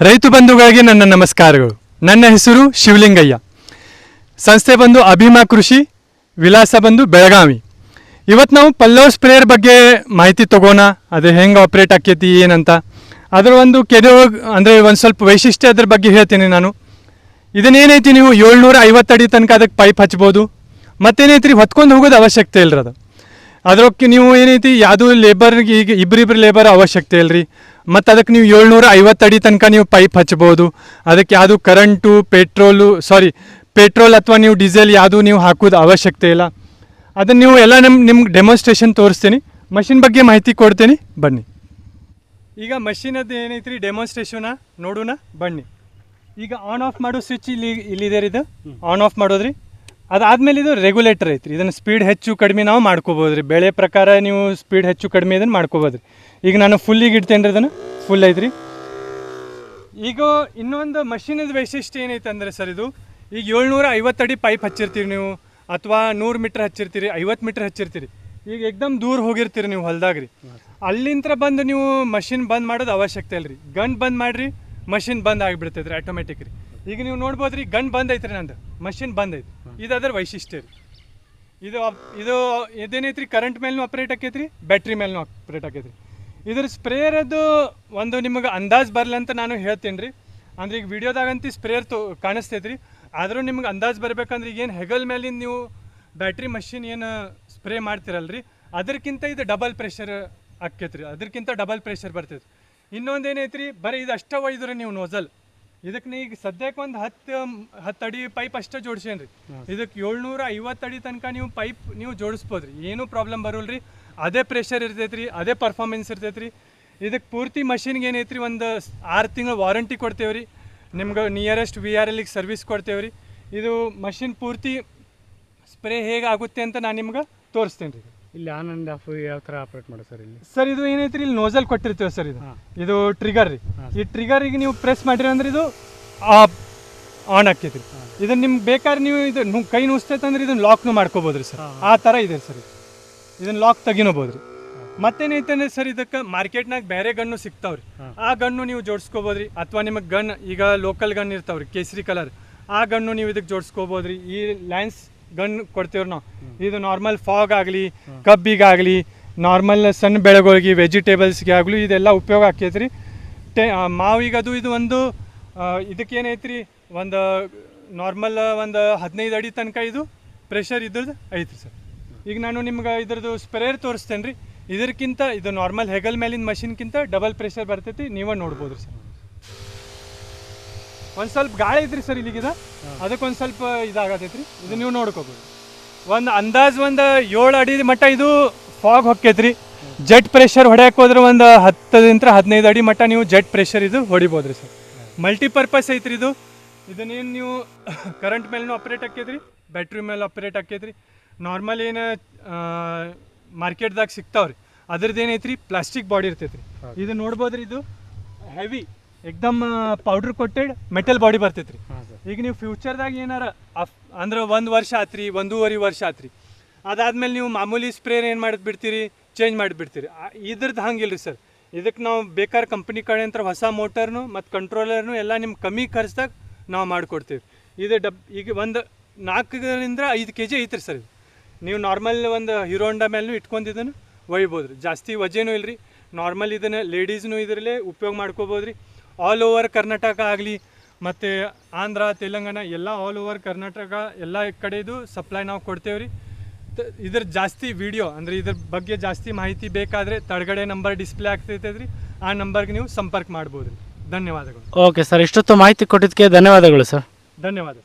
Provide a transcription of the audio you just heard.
ರೈತ ಬಂಧುಗಳಿಗೆ ನನ್ನ ನಮಸ್ಕಾರಗಳು. ನನ್ನ ಹೆಸರು ಶಿವಲಿಂಗಯ್ಯ. ಸಂಸ್ಥೆ ಬಂದು ಅಭಿಮಾ ಕೃಷಿ, ವಿಳಾಸ ಬಂದು ಬೆಳಗಾವಿ. ಇವತ್ತು ನಾವು ಪಲ್ಲವ್ ಸ್ಪ್ರೇಯರ್ ಬಗ್ಗೆ ಮಾಹಿತಿ ತಗೋಣ, ಅದು ಹೆಂಗೆ ಆಪ್ರೇಟ್ ಆಕೈತಿ, ಏನಂತ. ಅದರ ಒಂದು ಕೆಲವು ಅಂದರೆ ಒಂದು ಸ್ವಲ್ಪ ವೈಶಿಷ್ಟ್ಯ ಅದ್ರ ಬಗ್ಗೆ ಹೇಳ್ತೀನಿ ನಾನು. ಇದನ್ನೇನೈತಿ ನೀವು ಏಳ್ನೂರ ಅಡಿ ತನಕ ಅದಕ್ಕೆ ಪೈಪ್ ಹಚ್ಬೋದು. ಮತ್ತೇನೈತಿ ಹೊತ್ಕೊಂಡು ಹೋಗೋದು ಅವಶ್ಯಕತೆ ಇಲ್ಲರದು ಅದಕ್ಕೆ ನೀವು ಏನೈತಿ ಯಾವುದೂ ಲೇಬರ್ಗೆ ಈಗ ಇಬ್ಬರಿಬ್ರು ಲೇಬರ್ ಅವಶ್ಯಕತೆ ಇಲ್ರಿ. ಮತ್ತು ಅದಕ್ಕೆ ನೀವು ಏಳ್ನೂರ ಐವತ್ತು ಅಡಿ ತನಕ ನೀವು ಪೈಪ್ ಹಚ್ಬೋದು. ಅದಕ್ಕೆ ಯಾವುದು ಕರೆಂಟು ಪೆಟ್ರೋಲು ಸಾರಿ ಪೆಟ್ರೋಲ್ ಅಥವಾ ನೀವು ಡೀಸೆಲ್ ಯಾವುದು ನೀವು ಹಾಕೋದು ಅವಶ್ಯಕತೆ ಇಲ್ಲ. ಅದನ್ನು ನೀವು ಎಲ್ಲ ನಮ್ಮ ನಿಮ್ಗೆ ಡೆಮಾನ್ಸ್ಟ್ರೇಷನ್ ತೋರಿಸ್ತೀನಿ. ಮಷಿನ್ ಬಗ್ಗೆ ಮಾಹಿತಿ ಕೊಡ್ತೀನಿ. ಬನ್ನಿ. ಈಗ ಮಷಿನದ್ದು ಏನೈತ್ರಿ ಡೆಮಾನ್ಸ್ಟ್ರೇಷನ ನೋಡೋಣ ಬನ್ನಿ. ಈಗ ಆನ್ ಆಫ್ ಮಾಡೋ ಸ್ವಿಚ್ ಇಲ್ಲಿ ಇಲ್ಲಿದೆ ರೀ ಇದು. ಆನ್ ಆಫ್ ಮಾಡೋದ್ರಿ. ಅದಾದ್ಮೇಲೆ ಇದು ರೆಗ್ಯುಲೇಟರ್ ಐತ್ರಿ. ಇದನ್ನು ಸ್ಪೀಡ್ ಹೆಚ್ಚು ಕಡಿಮೆ ನಾವು ಮಾಡ್ಕೋಬೋದು ರೀ ಬೆಳೆ ಪ್ರಕಾರ ನೀವು ಸ್ಪೀಡ್ ಹೆಚ್ಚು ಕಡಿಮೆ ಇದನ್ನು ಮಾಡ್ಕೋಬೋದು ರೀ ಈಗ ನಾನು ಫುಲ್ಲಿಗೆ ಇಡ್ತೇನೆ ರೀ ಅದನ್ನು ಫುಲ್ ಐತ್ರಿ. ಈಗ ಇನ್ನೊಂದು ಮಷೀನದ ವೈಶಿಷ್ಟ್ಯ ಏನೈತೆ ಅಂದರೆ ಸರ್ ಇದು, ಈಗ ಏಳ್ನೂರ ಐವತ್ತು ಅಡಿ ಪೈಪ್ ಹಚ್ಚಿರ್ತೀರಿ ನೀವು, ಅಥವಾ ನೂರು ಮೀಟ್ರ್ ಹಚ್ಚಿರ್ತೀರಿ, ಐವತ್ತು ಮೀಟ್ರ್ ಹಚ್ಚಿರ್ತೀರಿ. ಈಗ ಏಕ್ದಮ್ ದೂರ ಹೋಗಿರ್ತೀರಿ ನೀವು ಹೊಲ್ದಾಗ ರೀ ಅಲ್ಲಿಂದ ಬಂದು ನೀವು ಮಷಿನ್ ಬಂದ್ ಮಾಡೋದು ಅವಶ್ಯಕತೆ ಇಲ್ರಿ. ಗನ್ ಬಂದ್ ಮಾಡ್ರಿ, ಮಷಿನ್ ಬಂದ್ ಆಗಿಬಿಡ್ತೈತೆ ರೀ ಆಟೋಮೆಟಿಕ್ ರೀ. ಈಗ ನೀವು ನೋಡ್ಬೋದು ರೀ ಗನ್ ಬಂದ್ ಐತ್ರಿ ನಂದು ಮಷಿನ್ ಬಂದೈತಿ. ಇದು ಅದರ ವೈಶಿಷ್ಟ್ಯ ರೀ. ಇದು ಇದು ಇದೇನೈತ್ರಿ ಕರೆಂಟ್ ಮೇಲೂ ಆಪ್ರೇಟ್ ಆಕೈತ್ರಿ ಬ್ಯಾಟ್ರಿ ಮೇಲೂ ಆಪ್ರೇಟ್ ಆಕೈತ್ರಿ. ಇದ್ರ ಸ್ಪ್ರೇಯರದ್ದು ಒಂದು ನಿಮಗೆ ಅಂದಾಜು ಬರಲಿ ಅಂತ ನಾನು ಹೇಳ್ತೀನಿ ರೀ. ಅಂದ್ರೆ ಈಗ ವಿಡಿಯೋದಾಗಂತೂ ಸ್ಪ್ರೇಯರ್ ತೋ ಕಾಣಿಸ್ತೈತೆ ರೀ ಆದರೂ ನಿಮ್ಗೆ ಅಂದಾಜು ಬರ್ಬೇಕಂದ್ರೆ ಈಗ ಏನು ಹೆಗಲ್ ಮೇಲಿಂದ ನೀವು ಬ್ಯಾಟ್ರಿ ಮಷಿನ್ ಏನು ಸ್ಪ್ರೇ ಮಾಡ್ತಿರಲ್ರಿ ಅದಕ್ಕಿಂತ ಇದು ಡಬಲ್ ಪ್ರೆಷರ್ ಆಕೈತ್ರಿ ಅದಕ್ಕಿಂತ ಡಬಲ್ ಪ್ರೆಷರ್ ಬರ್ತೈತೆ ಇನ್ನೊಂದು ಏನೈತ್ರಿ ಬರೀ ಇದು ಅಷ್ಟೇ ರೀ ನೀವು ನೋಸಲ್ ಇದಕ್ಕೆ ನೀ ಈಗ ಸದ್ಯಕ್ಕೆ ಒಂದು ಹತ್ತು ಹತ್ತು ಅಡಿ ಪೈಪ್ ಅಷ್ಟೇ ಜೋಡಿಸೇನ್ರಿ ಇದಕ್ಕೆ ಏಳ್ನೂರ ಐವತ್ತು ಅಡಿ ತನಕ ನೀವು ಪೈಪ್ ನೀವು ಜೋಡಿಸ್ಬೋದ್ರಿ. ಏನೂ ಪ್ರಾಬ್ಲಮ್ ಬರೋಲ್ರಿ. ಅದೇ ಪ್ರೆಷರ್ ರೀ ಅದೇ ಪರ್ಫಾರ್ಮೆನ್ಸ್ ರೀ ಇದಕ್ಕೆ ಪೂರ್ತಿ ಮಷಿನ್ಗೆ ಏನೈತ್ರಿ ಒಂದು ಆರು ತಿಂಗಳು ವಾರಂಟಿ ಕೊಡ್ತೇವೆ ರೀ ನಿಮ್ಗೆ ನಿಯರೆಸ್ಟ್ ವಿ ಆರ್ ಎಲ್ಲಿಗೆ ಸರ್ವಿಸ್ ಕೊಡ್ತೇವೆ ರೀ ಇದು ಮಷಿನ್ ಪೂರ್ತಿ ಸ್ಪ್ರೇ ಹೇಗೆ ಆಗುತ್ತೆ ಅಂತ ನಾನು ನಿಮ್ಗೆ ತೋರಿಸ್ತೇನೆ ರೀ ಇಲ್ಲಿ ಆನ್ ಆ್ಯಂಡ್ ಆಫ್ ಯಾವ ಥರ ಆಪ್ರೇಟ್ ಮಾಡೋದು ಸರ್ ಇಲ್ಲಿ? ಸರ್ ಇದು ಏನೈತ್ರಿ ಇಲ್ಲಿ ನೋಜಲ್ ಕೊಟ್ಟಿರ್ತೀವಿ ಸರ್ ಇದು. ಇದು ಟ್ರಿಗರ್ ರೀ. ಈ ಟ್ರಿಗರಿಗೆ ನೀವು ಪ್ರೆಸ್ ಮಾಡಿರಿ ಅಂದ್ರೆ ಇದು ಆನ್ ಆಕೈತಿ ರೀ ಇದನ್ನ ನಿಮ್ಗೆ ಬೇಕಾದ್ರೆ ನೀವು ಇದು ಕೈ ನುಸ್ತೈತೆ ಅಂದ್ರೆ ಇದನ್ನ ಲಾಕ್ನು ಮಾಡ್ಕೋಬೋದ್ರಿ ಸರ್. ಆ ಥರ ಇದೆ ಸರ್ ಇದು. ಇದನ್ನ ಲಾಕ್ ತೆಗಿನೋಬೋದ್ರಿ. ಮತ್ತೇನೈತೆ ಅಂದ್ರೆ ಸರ್ ಇದಕ್ಕೆ ಮಾರ್ಕೆಟ್ನಾಗ ಬೇರೆ ಗಣ್ಣು ಸಿಗ್ತಾವ್ರಿ. ಆ ಗಣ್ಣು ನೀವು ಜೋಡಿಸ್ಕೋಬೋದ್ರಿ. ಅಥವಾ ನಿಮಗೆ ಗನ್ ಈಗ ಲೋಕಲ್ ಗನ್ ಇರ್ತಾವ್ರಿ ಕೇಸರಿ ಕಲರ್ ಆ ಗಣ್ಣು ನೀವು ಇದಕ್ಕೆ ಜೋಡಿಸ್ಕೋಬೋದ್ರಿ. ಈ ಲ್ಯಾನ್ಸ್ ಗನ್ ಕೊಡ್ತೀವ್ರಿ ನಾವು. ಇದು ನಾರ್ಮಲ್ ಫಾಗ್ ಆಗಲಿ ಕಬ್ಬಿಗಾಗಲಿ ನಾರ್ಮಲ್ ಸಣ್ಣ ಬೆಳೆಗಳಿಗೆ ವೆಜಿಟೇಬಲ್ಸ್ಗೆ ಆಗಲಿ ಇದೆಲ್ಲ ಉಪಯೋಗ ಆಕೈತ್ರಿ ಟೆ ಮಾವಿಗದು ಮಾವಿಗೆ ಅದು ಇದು ಒಂದು ಇದಕ್ಕೇನೈತ್ರಿ ಒಂದು ನಾರ್ಮಲ್ ಒಂದು ಹದಿನೈದು ಅಡಿ ತನಕ ಇದು ಪ್ರೆಷರ್ ಇದ್ರದ್ದು ಐತ್ರಿ ಸರ್. ಈಗ ನಾನು ನಿಮ್ಗೆ ಇದ್ರದ್ದು ಸ್ಪ್ರೇಯರ್ ತೋರಿಸ್ತೇನೆ ರೀ ಇದಕ್ಕಿಂತ ಇದು ನಾರ್ಮಲ್ ಹೆಗಲ್ ಮೇಲಿನ ಮಷಿನ್ಗಿಂತ ಡಬಲ್ ಪ್ರೆಷರ್ ಬರ್ತೈತಿ ನೀವೇ ನೋಡ್ಬೋದು ಸರ್. ಒಂದು ಸ್ವಲ್ಪ ಗಾಳಿ ಐತ್ರಿ ಸರ್ ಇಲ್ಲಿಗಿದ. ಅದಕ್ಕೊಂದು ಸ್ವಲ್ಪ ಇದಾಗತೈತ್ರಿ. ಇದು ನೀವು ನೋಡ್ಕೋಬೋದು. ಒಂದು ಅಂದಾಜು ಒಂದು ಏಳು ಅಡಿ ಮಟ್ಟ ಇದು ಫಾಗ್ ಹೊಕ್ಕೈತ್ರಿ. ಜೆಟ್ ಪ್ರೆಷರ್ ಹೊಡ್ಯಕ್ಕೆ ಹೋದ್ರೆ ಒಂದು ಹತ್ತದಿಂದ ಹದಿನೈದು ಅಡಿ ಮಟ್ಟ ನೀವು ಜೆಟ್ ಪ್ರೆಷರ್ ಇದು ಹೊಡಿಬೋದ್ರಿ ಸರ್. ಮಲ್ಟಿಪರ್ಪಸ್ ಐತ್ರಿ ಇದು. ಇದನ್ನೇನು ನೀವು ಕರೆಂಟ್ ಮೇಲೂ ಆಪ್ರೇಟ್ ಆಕೈತ್ರಿ ಬ್ಯಾಟ್ರಿ ಮೇಲೆ ಆಪ್ರೇಟ್ ಆಕೈತ್ರಿ ನಾರ್ಮಲ್ ಏನು ಮಾರ್ಕೆಟ್ದಾಗ ಸಿಗ್ತಾವ್ರಿ. ಅದ್ರದ್ದು ಏನೈತ್ರಿ ಪ್ಲಾಸ್ಟಿಕ್ ಬಾಡಿ ಇರ್ತೈತ್ರಿ. ಇದು ನೋಡ್ಬೋದ್ರಿ ಇದು ಹೆವಿ ಎಕ್ದಮ್ ಪೌಡ್ರ್ ಕೊಟ್ಟೆಡ್ ಮೆಟಲ್ ಬಾಡಿ ಬರ್ತೈತ್ರಿ. ಹಾಂ ಸರ್. ಈಗ ನೀವು ಫ್ಯೂಚರ್ದಾಗ ಏನಾರ ಅಫ್ ಅಂದ್ರೆ ಒಂದು ವರ್ಷ ಆತ್ರಿ ಒಂದೂವರೆ ವರ್ಷ ಆತ್ರಿ. ಅದಾದ್ಮೇಲೆ ನೀವು ಮಾಮೂಲಿ ಸ್ಪ್ರೇ ಏನು ಮಾಡಿ ಬಿಡ್ತೀರಿ ಚೇಂಜ್ ಮಾಡಿಬಿಡ್ತೀರಿ ಇದ್ರದ್ದು ಹಂಗಿಲ್ರಿ ಸರ್. ಇದಕ್ಕೆ ನಾವು ಬೇಕಾದ್ರೆ ಕಂಪ್ನಿ ಕಡೆ ಅಂತ ಹೊಸ ಮೋಟರ್ನು ಮತ್ತು ಕಂಟ್ರೋಲರ್ನು ಎಲ್ಲ ನಿಮ್ಮ ಕಮ್ಮಿ ಖರ್ಚ್ದಾಗ ನಾವು ಮಾಡಿಕೊಡ್ತೀವಿ. ಇದು ಡಬ್ ಈಗ ಒಂದು ನಾಲ್ಕರಿಂದ ಐದು ಕೆ ಜಿ ಐತ್ರಿ ಸರ್ ಇದು. ನೀವು ನಾರ್ಮಲ್ ಒಂದು ಹೀರೋ ಹೊಂಡ ಮೇಲೂ ಇಟ್ಕೊಂಡಿದ್ದನ್ನು ಒಯ್ಬೋದು ರೀ. ಜಾಸ್ತಿ ವಜೆನೂ ಇಲ್ರಿ. ನಾರ್ಮಲ್ ಇದನ್ನು ಲೇಡೀಸ್ನು ಇದರಲ್ಲೇ ಉಪಯೋಗ ಮಾಡ್ಕೋಬೋದು ರೀ ಆಲ್ ಓವರ್ ಕರ್ನಾಟಕ ಆಗಲಿ ಮತ್ತು ಆಂಧ್ರ ತೆಲಂಗಾಣ ಎಲ್ಲ ಆಲ್ ಓವರ್ ಕರ್ನಾಟಕ ಎಲ್ಲ ಕಡೆದು ಸಪ್ಲೈ ನಾವು ಕೊಡ್ತೇವೆ ರೀ ತ- ಇದ್ರ ಜಾಸ್ತಿ ವಿಡಿಯೋ ಅಂದರೆ ಇದ್ರ ಬಗ್ಗೆ ಜಾಸ್ತಿ ಮಾಹಿತಿ ಬೇಕಾದರೆ ತಡಗಡೆ ನಂಬರ್ ಡಿಸ್ಪ್ಲೇ ಆಗ್ತೈತೆ ರೀ ಆ ನಂಬರ್ಗೆ ನೀವು ಸಂಪರ್ಕ ಮಾಡ್ಬೋದು ರೀ ಧನ್ಯವಾದಗಳು. ಓಕೆ ಸರ್ ಇಷ್ಟೊತ್ತು ಮಾಹಿತಿ ಕೊಟ್ಟಿದ್ದಕ್ಕೆ ಧನ್ಯವಾದಗಳು ಸರ್ ಧನ್ಯವಾದ